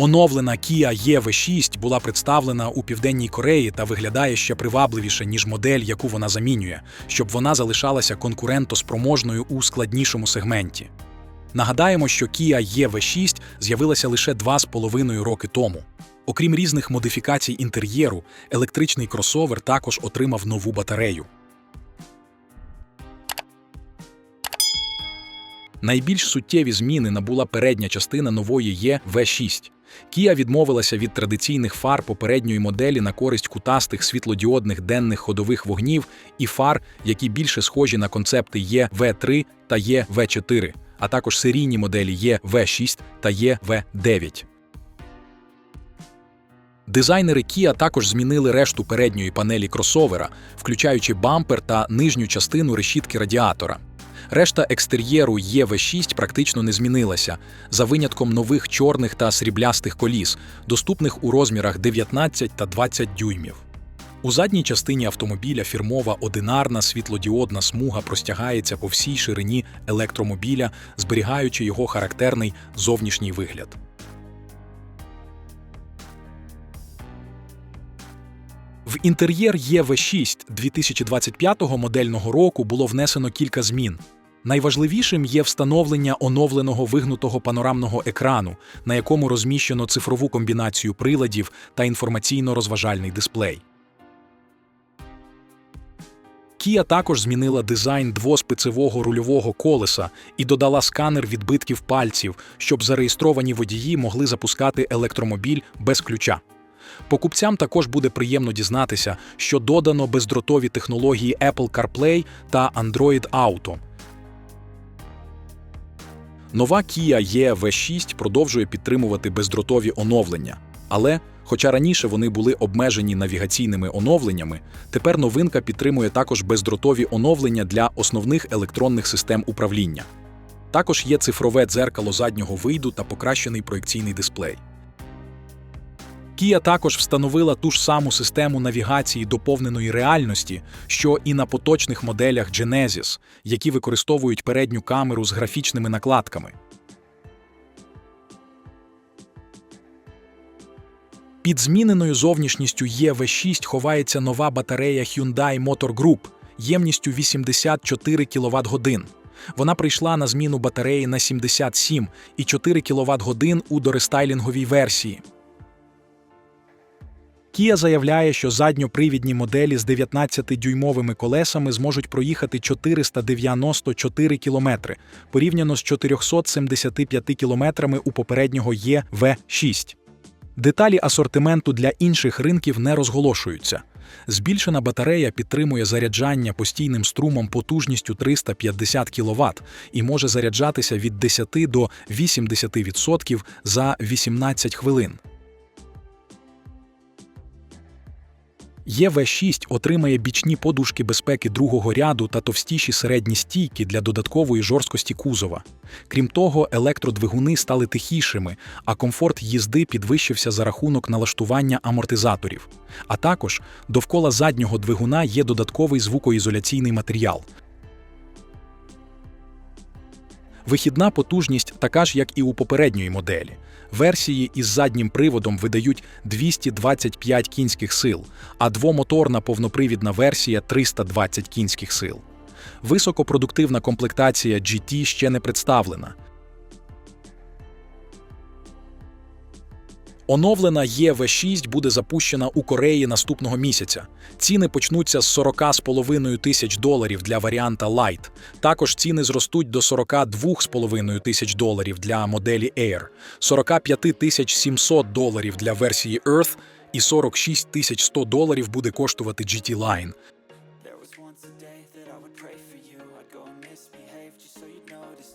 Оновлена Kia EV6 була представлена у Південній Кореї та виглядає ще привабливіше, ніж модель, яку вона замінює, щоб вона залишалася конкурентоспроможною у складнішому сегменті. Нагадаємо, що Kia EV6 з'явилася лише 2,5 роки тому. Окрім різних модифікацій інтер'єру, електричний кросовер також отримав нову батарею. Найбільш суттєві зміни набула передня частина нової EV6. Kia відмовилася від традиційних фар попередньої моделі на користь кутастих світлодіодних денних ходових вогнів і фар, які більше схожі на концепти EV3 та EV4, а також серійні моделі EV6 та EV9. Дизайнери Kia також змінили решту передньої панелі кросовера, включаючи бампер та нижню частину решітки радіатора. Решта екстер'єру EV6 практично не змінилася, за винятком нових чорних та сріблястих коліс, доступних у розмірах 19 та 20 дюймів. У задній частині автомобіля фірмова одинарна світлодіодна смуга простягається по всій ширині електромобіля, зберігаючи його характерний зовнішній вигляд. В інтер'єр EV6 2025 модельного року було внесено кілька змін. Найважливішим є встановлення оновленого вигнутого панорамного екрану, на якому розміщено цифрову комбінацію приладів та інформаційно-розважальний дисплей. Kia також змінила дизайн двоспицевого рульового колеса і додала сканер відбитків пальців, щоб зареєстровані водії могли запускати електромобіль без ключа. Покупцям також буде приємно дізнатися, що додано бездротові технології Apple CarPlay та Android Auto. Нова Kia EV6 продовжує підтримувати бездротові оновлення. Але, хоча раніше вони були обмежені навігаційними оновленнями, тепер новинка підтримує також бездротові оновлення для основних електронних систем управління. Також є цифрове дзеркало заднього виду та покращений проекційний дисплей. Kia також встановила ту ж саму систему навігації доповненої реальності, що і на поточних моделях Genesis, які використовують передню камеру з графічними накладками. Під зміненою зовнішністю EV6 ховається нова батарея Hyundai Motor Group ємністю 84 кВт годин. Вона прийшла на зміну батареї на 77 і 4 кВт годин у дорестайлінговій версії. Kia заявляє, що задньопривідні моделі з 19-дюймовими колесами зможуть проїхати 494 кілометри, порівняно з 475 кілометрами у попереднього EV6. Деталі асортименту для інших ринків не розголошуються. Збільшена батарея підтримує заряджання постійним струмом потужністю 350 кВт і може заряджатися від 10 до 80% за 18 хвилин. ЄВ6 отримає бічні подушки безпеки другого ряду та товстіші середні стійки для додаткової жорсткості кузова. Крім того, електродвигуни стали тихішими, а комфорт їзди підвищився за рахунок налаштування амортизаторів. А також довкола заднього двигуна є додатковий звукоізоляційний матеріал. Вихідна потужність така ж, як і у попередньої моделі. Версії із заднім приводом видають 225 кінських сил, а двомоторна повнопривідна версія 320 кінських сил. Високопродуктивна комплектація GT ще не представлена. Оновлена EV6 буде запущена у Кореї наступного місяця. Ціни почнуться з 40,5 тисяч доларів для варіанта Lite. Також ціни зростуть до 42,5 тисяч доларів для моделі Air, 45 тисяч 700 доларів для версії Earth і 46 тисяч 100 доларів буде коштувати GT Line.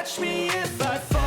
Catch me if I fall.